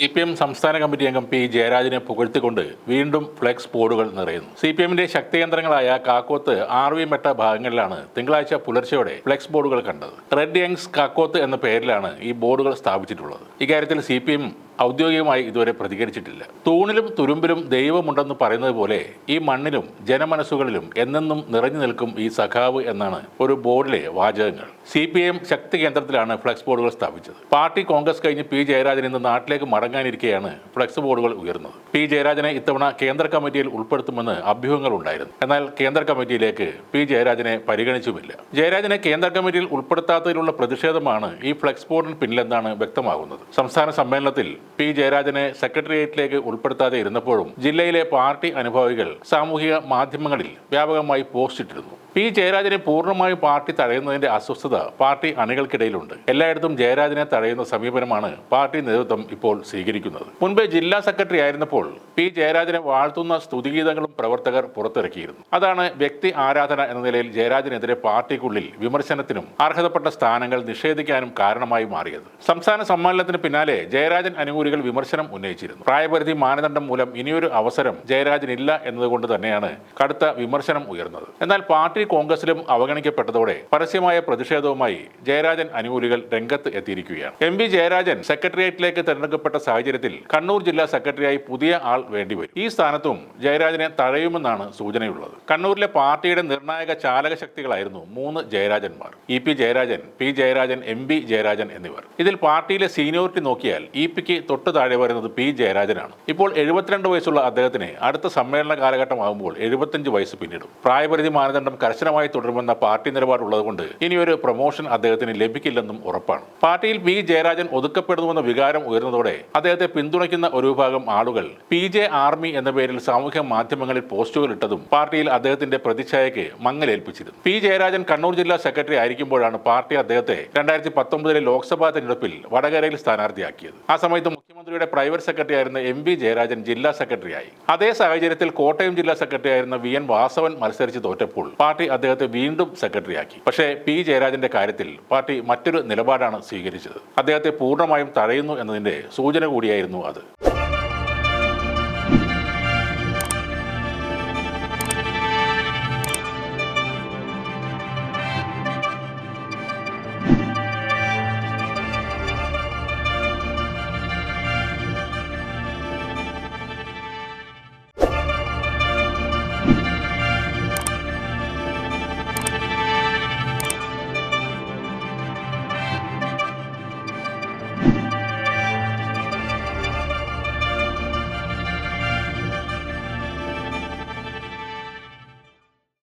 C P M സംസ്ഥാന committee അംഗം P ജയരാജനെ പുകഴ്ത്തിക്കൊണ്ട് വീണ്ടും ഫ്ലെക്സ് ബോർഡുകൾ നിറയുന്നു. സി പി എമ്മിന്റെ ശക്തികേന്ദ്രങ്ങളായ കാക്കോത്ത് ആർവി മെട്ട ഭാഗങ്ങളിലാണ് തിങ്കളാഴ്ച പുലർച്ചെയോടെ ഫ്ലെക്സ് ബോർഡുകൾ കണ്ടത്. റെഡ് യങ്സ് കാക്കോത്ത് എന്ന പേരിലാണ് ഈ ബോർഡുകൾ സ്ഥാപിച്ചിട്ടുള്ളത്. ഇക്കാര്യത്തിൽ സി പി എം ഔദ്യോഗികമായി ഇതുവരെ പ്രതികരിച്ചിട്ടില്ല. തൂണിലും തുരുമ്പിലും ദൈവമുണ്ടെന്ന് പറയുന്നത് പോലെ ഈ മണ്ണിലും ജനമനസ്സുകളിലും എന്നെന്നും നിറഞ്ഞു നിൽക്കും ഈ സഖാവ് എന്നാണ് ഒരു ബോർഡിലെ വാചകങ്ങൾ. സി പി എം ശക്തി കേന്ദ്രത്തിലാണ് ഫ്ലക്സ് ബോർഡുകൾ സ്ഥാപിച്ചത്. പാർട്ടി കോൺഗ്രസ് കഴിഞ്ഞ് പി ജയരാജൻ ഇന്ന് നാട്ടിലേക്ക് മടങ്ങാനിരിക്കെയാണ് ഫ്ലക്സ് ബോർഡുകൾ ഉയർന്നത്. പി ജയരാജനെ ഇത്തവണ കേന്ദ്ര കമ്മിറ്റിയിൽ ഉൾപ്പെടുത്തുമെന്ന് അഭ്യൂഹങ്ങൾ ഉണ്ടായിരുന്നു. എന്നാൽ കേന്ദ്ര കമ്മിറ്റിയിലേക്ക് പി ജയരാജനെ പരിഗണിച്ചുമില്ല. ജയരാജനെ കേന്ദ്ര കമ്മിറ്റിയിൽ ഉൾപ്പെടുത്താത്തതിലുള്ള പ്രതിഷേധമാണ് ഈ ഫ്ലക്സ് ബോർഡിന് പിന്നിലെന്നാണ് വ്യക്തമാകുന്നത്. സംസ്ഥാന സമ്മേളനത്തിൽ പി ജയരാജനെ സെക്രട്ടേറിയറ്റിലേക്ക് ഉൾപ്പെടുത്താതെ ഇരുന്നപ്പോഴും ജില്ലയിലെ പാർട്ടി അനുഭാവികൾ സാമൂഹിക മാധ്യമങ്ങളിൽ വ്യാപകമായി പോസ്റ്റ് ഇട്ടിരുന്നു. പി ജയരാജനെ പൂർണമായും പാർട്ടി തടയുന്നതിന്റെ അസ്വസ്ഥത പാർട്ടി അണികൾക്കിടയിലുണ്ട്. എല്ലായിടത്തും ജയരാജനെ തടയുന്ന സമീപനമാണ് പാർട്ടി നേതൃത്വം ഇപ്പോൾ സ്വീകരിക്കുന്നത്. മുൻപ് ജില്ലാ സെക്രട്ടറി ആയിരുന്നപ്പോൾ പി ജയരാജനെ വാഴ്ത്തുന്ന സ്തുതിഗീതങ്ങളും പ്രവർത്തകർ പുറത്തിറക്കിയിരുന്നു. അതാണ് വ്യക്തി ആരാധന എന്ന നിലയിൽ ജയരാജനെതിരെ പാർട്ടിക്കുള്ളിൽ വിമർശനത്തിനും അർഹതപ്പെട്ട സ്ഥാനങ്ങൾ നിഷേധിക്കാനും കാരണമായി മാറിയത്. സംസ്ഥാന സമ്മേളനത്തിന് പിന്നാലെ ജയരാജൻ അനുകൂലികൾ വിമർശനം ഉന്നയിച്ചിരുന്നു. പ്രായപരിധി മാനദണ്ഡം മൂലം ഇനിയൊരു അവസരം ജയരാജനില്ല എന്നതുകൊണ്ട് തന്നെയാണ് കടുത്ത വിമർശനം ഉയർന്നത്. എന്നാൽ പാർട്ടി കോൺഗ്രസിലും അവഗണിക്കപ്പെട്ടതോടെ പരസ്യമായ പ്രതിഷേധവുമായി ജയരാജൻ അനുകൂലികൾ രംഗത്ത് എത്തിയിരിക്കുകയാണ്. എം വി ജയരാജൻ സെക്രട്ടേറിയറ്റിലേക്ക് തെരഞ്ഞെടുക്കപ്പെട്ട സാഹചര്യത്തിൽ കണ്ണൂർ ജില്ലാ സെക്രട്ടറിയായി പുതിയ ആൾ വേണ്ടിവരും. ഈ സ്ഥാനത്തും ജയരാജനെ തഴയുമെന്നാണ് സൂചനയുള്ളത്. കണ്ണൂരിലെ പാർട്ടിയുടെ നിർണായക ചാലക ശക്തികളായിരുന്നു മൂന്ന് ജയരാജന്മാർ. E P Jayarajan P Jayarajan M P Jayarajan എന്നിവർ. ഇതിൽ പാർട്ടിയിലെ സീനിയോറിറ്റി നോക്കിയാൽ ഇ പിക്ക് തൊട്ട് താഴെ വരുന്നത് പി ജയരാജനാണ്. ഇപ്പോൾ എഴുപത്തിരണ്ട് വയസ്സുള്ള അദ്ദേഹത്തിന് അടുത്ത സമ്മേളന കാലഘട്ടമാകുമ്പോൾ എഴുപത്തഞ്ച് വയസ്സ് പിന്നിടും. പ്രായപരിധി മാനദണ്ഡം കർശനമായി തുടരുമെന്ന പാർട്ടി നിലപാടുള്ളതുകൊണ്ട് ഇനിയൊരു പ്രൊമോഷൻ അദ്ദേഹത്തിന് ലഭിക്കില്ലെന്നും ഉറപ്പാണ്. പാർട്ടിയിൽ പി ജയരാജൻ ഒതുക്കപ്പെടുന്നുവെന്ന വികാരം ഉയർന്നതോടെ അദ്ദേഹത്തെ പിന്തുണയ്ക്കുന്ന ഒരു വിഭാഗം ആളുകൾ പി ജെ ആർമി എന്ന പേരിൽ സാമൂഹ്യ മാധ്യമങ്ങളിൽ പോസ്റ്റുകൾ ഇട്ടതും പാർട്ടിയിൽ അദ്ദേഹത്തിന്റെ പ്രതിച്ഛായയ്ക്ക് മങ്ങലേൽപ്പിച്ചിരുന്നു. പി ജയരാജൻ കണ്ണൂർ ജില്ലാ സെക്രട്ടറി ആയിരിക്കുമ്പോഴാണ് പാർട്ടി അദ്ദേഹത്തെ രണ്ടായിരത്തി പത്തൊമ്പതിലെ ലോക്സഭാ തെരഞ്ഞെടുപ്പിൽ വടകരയിൽ സ്ഥാനാർത്ഥിയാക്കിയത്. ആ സമയത്ത് മുഖ്യമന്ത്രിയുടെ പ്രൈവറ്റ് സെക്രട്ടറി ആയിരുന്ന എം വി ജയരാജൻ ജില്ലാ സെക്രട്ടറിയായി. അതേ സാഹചര്യത്തിൽ കോട്ടയം ജില്ലാ സെക്രട്ടറി ആയിരുന്ന വി എൻ വാസവൻ മത്സരിച്ച് തോറ്റപ്പോൾ പാർട്ടി അദ്ദേഹത്തെ വീണ്ടും സെക്രട്ടറിയാക്കി. പക്ഷേ പി ജയരാജന്റെ കാര്യത്തിൽ പാർട്ടി മറ്റൊരു നിലപാടാണ് സ്വീകരിച്ചത്. അദ്ദേഹത്തെ പൂർണമായും തഴയുന്നു എന്നതിന്റെ സൂചന കൂടിയായിരുന്നു അത്.